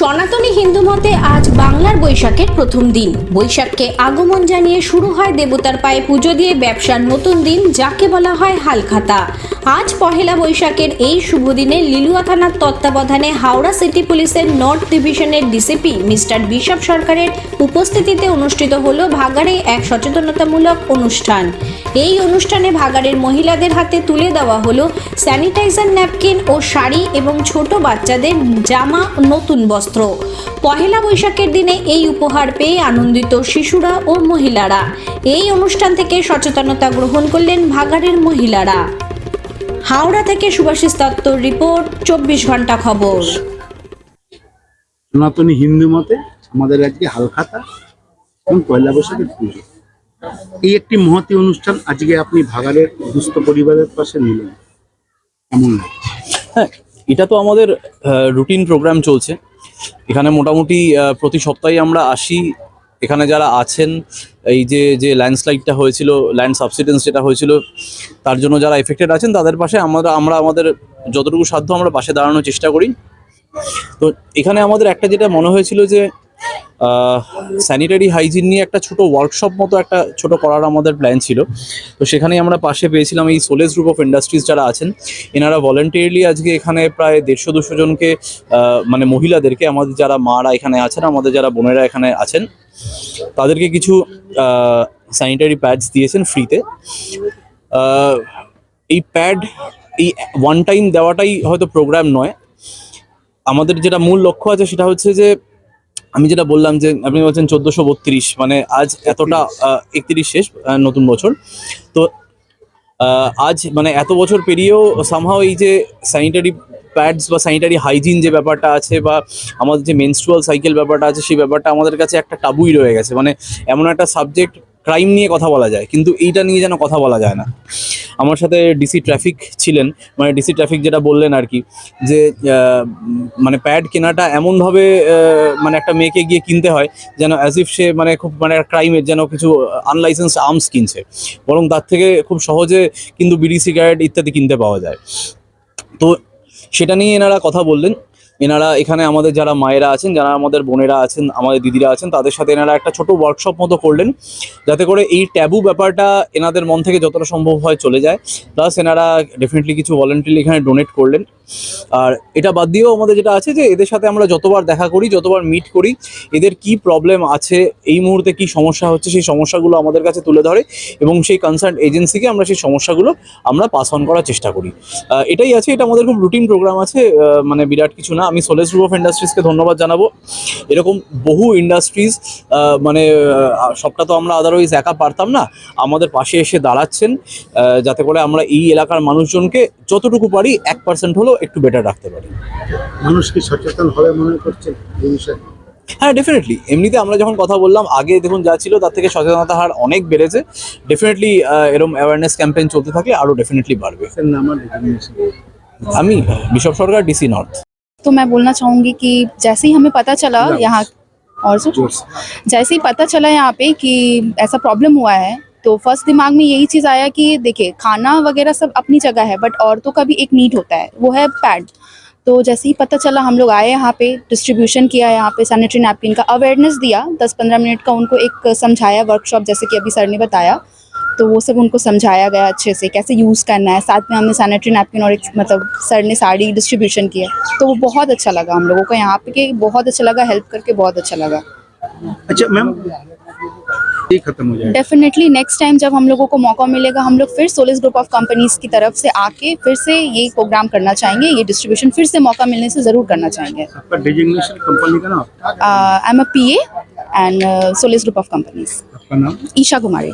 সনাতনী হিন্দু মতে আজ বাংলার বৈশাখের প্রথম দিন। বৈশাখকে আগমন জানিয়ে শুরু হয় দেবতার পায়ে পুজো দিয়ে ব্যবসার নতুন দিন, যাকে বলা হয় হালখাতা। আজ পহেলা বৈশাখের এই শুভ দিনে লিলুয়া থানার তত্ত্বাবধানে হাওড়া সিটি পুলিশের নর্থ ডিভিশনের ডিসিপি মিস্টার বিশপ সরকারের উপস্থিতিতে অনুষ্ঠিত হল ভাগাড়ে এক সচেতনতামূলক অনুষ্ঠান। এই অনুষ্ঠানে ভাগাড়ের মহিলাদের হাতে তুলে দেওয়া হলো স্যানিটাইজার ন্যাপকিন ও শাড়ি এবং ছোট বাচ্চাদের জামা নতুন বস্ত্র। পহেলা বৈশাখের দিনে এই উপহার পেয়ে আনন্দিত শিশুরা ও মহিলারা। এই অনুষ্ঠান থেকে সচেতনতা গ্রহণ করলেন ভাগাড়ের মহিলারা। হাওড়া থেকে সুভাষিস দত্তর রিপোর্ট চব্বিশ ঘণ্টা খবর। সনাতনী হিন্দু মতে আমাদের আজকে হালখাতা এবং পয়লা বৈশাখের পুজো। এই একটি মহতি অনুষ্ঠান আজকে আপনি ভাগাড়ের দুস্থ পরিবারের পাশে নিলেন। কেমন লাগে? হ্যাঁ এটা তো আমাদের রুটিন প্রোগ্রাম চলছে। এখানে মোটামুটি আহ, প্রতি সপ্তাহে আমরা আসি এখানে যারা আছেন, এই যে যে ল্যান্ডস্লাইডটা হয়েছিল ল্যান্ড সাবসিডেন্স যেটা হয়েছিল, তার জন্য যারা এফেক্টেড আছেন, তাদের পাশে আমরা আমরা আমাদের যতটুকু সাধ্য আমরা পাশে দাঁড়ানোর চেষ্টা করি। তো এখানে আমাদের একটা যেটা মনে হয়েছিল যে স্যানিটারি হাইজিন নিয়ে একটা ছোট ওয়ার্কশপ মতো একটা ছোট করার আমাদের প্ল্যান ছিল। তো সেখানেই আমরা পাশে পেয়েছিলাম এই সোলেস গ্রুপ অফ ইন্ডাস্ট্রিজ যারা আছেন, এনারা ভলেন্টিয়ারলি আজকে এখানে প্রায় দেড়শো দুশো জনকে মানে মহিলাদেরকে, আমাদের যারা মারা এখানে আছেন, আমাদের যারা বোনেরা এখানে আছেন, তাদেরকে কিছু স্যানিটারি প্যাডস দিয়েছেন ফ্রিতে এই প্যাড এই ওয়ান টাইম দেওয়াটাই হয়তো প্রোগ্রাম নয়। আমাদের যেটা মূল লক্ষ্য আছে সেটা হচ্ছে যে আমি যেটা বললাম যে আপনি বলছেন চোদ্দশো বত্রিশ মানে আজ এতটা একত্রিশ শেষ নতুন বছর। তো আজ মানে এত বছর পেরিয়েও সামহাও এই যে স্যানিটারি প্যাডস বা স্যানিটারি হাইজিন যে ব্যাপারটা আছে বা আমাদের যে মেনস্ট্রুয়াল সাইকেল ব্যাপারটা আছে, সেই ব্যাপারটা আমাদের কাছে একটা টাবুই রয়ে গেছে। মানে এমন একটা সাবজেক্ট ক্রাইম নিয়ে কথা বলা যায়, কিন্তু এইটা নিয়ে যেন কথা বলা যায় না। আমার সাথে ডিসি ট্রাফিক ছিলেন মানে ডিসি ট্রাফিক যেটা বললেন আর কি, যে মানে প্যাড কেনাটা এমনভাবে মানে একটা মেয়েকে গিয়ে কিনতে হয় যেন অ্যাজ ইফ সে মানে খুব মানে ক্রাইমের যেন কিছু আনলাইসেন্স আর্মস কিনছে। বরং তার থেকে খুব সহজে কিন্তু বিড়ি সিগারেট ইত্যাদি কিনতে পাওয়া যায়। তো সেটা নিয়ে এনারা কথা বললেন। এনারা এখানে আমাদের যারা মায়েরা আছেন, যারা আমাদের বোনেরা আছেন, আমাদের দিদিরা আছেন, তাদের সাথে এনারা একটা ছোট ওয়ার্কশপ মতো করলেন। যাতে করে এই ট্যাবু ব্যাপারটা এনাদের মন থেকে যতটা সম্ভব হয় চলে যায়। প্লাস এনারা ডেফিনেটলি কিছু ভলেন্টারি এখানে ডোনেট করলেন। আর এটা বাদ দিয়েও আমাদের যেটা আছে যে এদের সাথে আমরা যতবার দেখা করি, যতবার মিট করি, এদের কি প্রবলেম আছে, এই মুহূর্তে কি সমস্যা হচ্ছে, সেই সমস্যাগুলো আমাদের কাছে তুলে ধরে এবং সেই কনসার্ন এজেন্সিকে আমরা সেই সমস্যাগুলো আমরা পাস অন করার চেষ্টা করি। এটাই আছে, এটা আমাদের খুব রুটিন প্রোগ্রাম আছে মানে বিরাট কিছু না। আমি সোলেস গ্রুপ অফ ইন্ডাস্ট্রিজকে ধন্যবাদ জানাব। এরকম বহু ইন্ডাস্ট্রিজ মানে সবটা তো আমরা আদারওয়াইজ একা পারতাম না। আমাদের পাশে এসে দাঁড়াচ্ছেন যাতে করে আমরা এই এলাকার মানুষজনকে যতটুকু পারি, এক পার্সেন্ট হলেও একটু বেটার রাখতে পারি মানুষ কি সচেতন হবে মনে করছেন এই বিষয়ে হ্যাঁ ডেফিনেটলি এমনিতে আমরা যখন কথা বললাম আগে দেখুন যা ছিল তার থেকে সচেতনতা হার অনেক বেড়েছে ডেফিনেটলি এরকম অ্যাওয়ারনেস ক্যাম্পেইন চলতে থাকলে আরও ডেফিনেটলি বাড়বে এর নাম আর designation। আমি বিশপ সরকার ডিসি নর্থ तो मैं बोलना चाहूँगी कि जैसे ही हमें पता चला Yes. यहाँ और सर जोर से। जैसे ही पता चला यहाँ पे कि ऐसा प्रॉब्लम हुआ है तो फ़र्स्ट दिमाग में यही चीज़ आया कि देखिए, खाना वगैरह सब अपनी जगह है बट औरतों का भी एक नीड होता है, वो है पैड तो जैसे ही पता चला हम लोग आए यहाँ पे डिस्ट्रीब्यूशन किया यहाँ पे सैनिटरी नैपकिन का अवेयरनेस दिया दस पंद्रह मिनट का उनको एक समझाया वर्कशॉप जैसे कि अभी सर ने बताया तो वो सब उनको समझाया गया अच्छे से, कैसे यूज़ करना है, साथ में हमने सैनिटरी नैपकिन और एक मतलब सर ने साड़ी डिस्ट्रीब्यूशन किया तो वो बहुत अच्छा लगा हम लोगों को यहाँ पे, कि बहुत अच्छा लगा हेल्प करके बहुत अच्छा लगा। अच्छा मैम ये खत्म हो जाएगा। डेफिनेटली नेक्स्ट टाइम जब हम लोगों को मौका मिलेगा हम लोग फिर सोलिस ग्रुप ऑफ़ कंपनीज़ की तरफ़ से आके फिर से ये प्रोग्राम करना चाहेंगे ये डिस्ट्रीब्यूशन फिर से मौका मिलने से ज़रूर करना चाहेंगे। आपका डिजिग्नेशन कंपनी का नाम? I M A P and Solis group of companies आपका नाम? ईशा कुमारी।